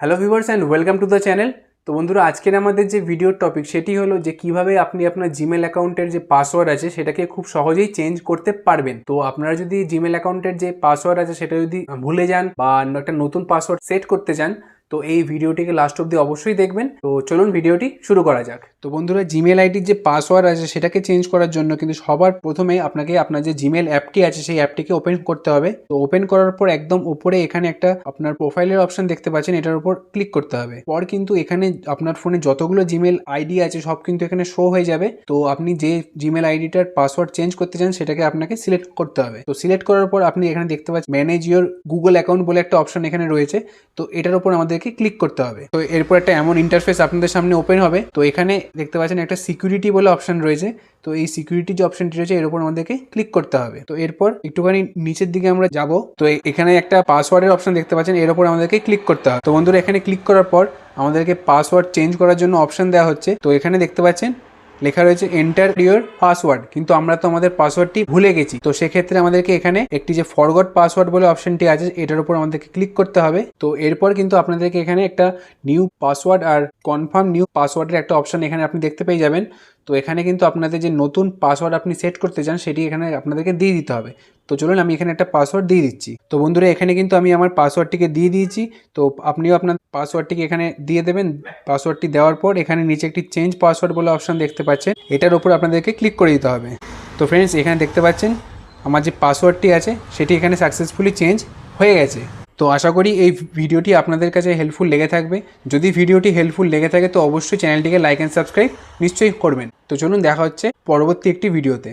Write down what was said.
Hello viewers and welcome to the channel তো বন্ধুরা, আজকের আমাদের যে ভিডিওর টপিক সেটি হলো যে কীভাবে আপনি আপনার জিমেল অ্যাকাউন্টের যে পাসওয়ার্ড আছে, সেটাকে খুব সহজেই চেঞ্জ করতে পারবেন। তো আপনারা যদি জিমেল অ্যাকাউন্টের যে পাসওয়ার্ড আছে, সেটা যদি ভুলে যান বা একটা নতুন পাসওয়ার্ড সেট করতে চান তো এই ভিডিওটিকে লাস্ট অব্দি অবশ্যই দেখবেন। তো চলুন ভিডিওটি শুরু করা যাক। তো বন্ধুরা জিমেল আইডির যে পাসওয়ার্ড আছে, সেটাকে চেঞ্জ করার জন্য কিন্তু সবার প্রথমে আপনাকে আপনার যে জিমেল অ্যাপটি আছে, সেই অ্যাপটিকে ওপেন করতে হবে। তো ওপেন করার পর একদম উপরে এখানে একটা আপনার প্রোফাইলের অপশন দেখতে পাচ্ছেন, এটার উপর ক্লিক করতে হবে। পর কিন্তু এখানে আপনার ফোনে যতগুলো জিমেল আইডি আছে, সব কিন্তু এখানে শো হয়ে যাবে। তো আপনি যে জিমেল আইডিটার পাসওয়ার্ড চেঞ্জ করতে চান, সেটাকে আপনাকে সিলেক্ট করতে হবে। তো সিলেক্ট করার পর আপনি এখানে দেখতে পাচ্ছেন ম্যানেজ ইউর গুগল অ্যাকাউন্ট বলে একটা অপশন এখানে রয়েছে। তো এটার উপর আমাদেরকে ক্লিক করতে হবে। তো এরপর একটা এমন ইন্টারফেস আপনাদের সামনে ওপেন হবে। তো এখানে দেখতে পাচ্ছেন একটা সিকিউরিটি বলে অপশন রয়েছে। তো এই সিকিউরিটি যে অপশনটি রয়েছে, এর উপর আমাদেরকে ক্লিক করতে হবে। তো এরপর একটুখানি নিচের দিকে আমরা যাব। তো এখানে একটা পাসওয়ার্ডের অপশন দেখতে পাচ্ছেন, এর উপর আমাদেরকে ক্লিক করতে হবে। তো বন্ধুরা, এখানে ক্লিক করার পর আমাদেরকে পাসওয়ার্ড চেঞ্জ করার জন্য অপশন দেওয়া হচ্ছে। তো এখানে দেখতে পাচ্ছেন লেখা রয়েছে এন্টার ইউর পাসওয়ার্ড কিন্তু আমরা তো আমাদের পাসওয়ার্ডটি ভুলে গেছি। তো সেক্ষেত্রে আমাদেরকে এখানে একটি যে ফরগট পাসওয়ার্ড বলে অপশনটি আছে, এটার উপর আমাদেরকে ক্লিক করতে হবে। তো এরপর কিন্তু আপনাদেরকে এখানে একটা নিউ পাসওয়ার্ড আর কনফার্ম নিউ পাসওয়ার্ডের একটা অপশন এখানে আপনি দেখতে পেয়ে যাবেন। তো এখানে কিন্তু আপনাদের যে নতুন পাসওয়ার্ড আপনি সেট করতে চান, সেটি এখানে আপনাদেরকে দিয়ে দিতে হবে। তো চলুন আমি এখানে একটা পাসওয়ার্ড দিয়ে দিচ্ছি। তো বন্ধুরা, এখানে কিন্তু আমি আমার পাসওয়ার্ডটিকে দিয়ে দিয়েছি। তো আপনিও আপনার পাসওয়ার্ডটিকে এখানে দিয়ে দেবেন। পাসওয়ার্ডটি দেওয়ার পর এখানে নিচে একটি চেঞ্জ পাসওয়ার্ড বলে অপশন দেখতে পাচ্ছেন। এটার উপর আপনাদেরকে ক্লিক করে দিতে হবে। তো ফ্রেন্ডস এখানে দেখতে পাচ্ছেন, আমার যে পাসওয়ার্ডটি আছে, সেটি এখানে সাকসেসফুলি চেঞ্জ হয়ে গেছে। তো আশা করি এই ভিডিওটি আপনাদের কাছে হেল্পফুল লেগে থাকবে। যদি ভিডিওটি হেল্পফুল লেগে থাকে, তো অবশ্যই চ্যানেলটিকে লাইক অ্যান্ড সাবস্ক্রাইব নিশ্চয়ই করবেন। তো চলুন দেখা হচ্ছে পরবর্তী একটি ভিডিওতে।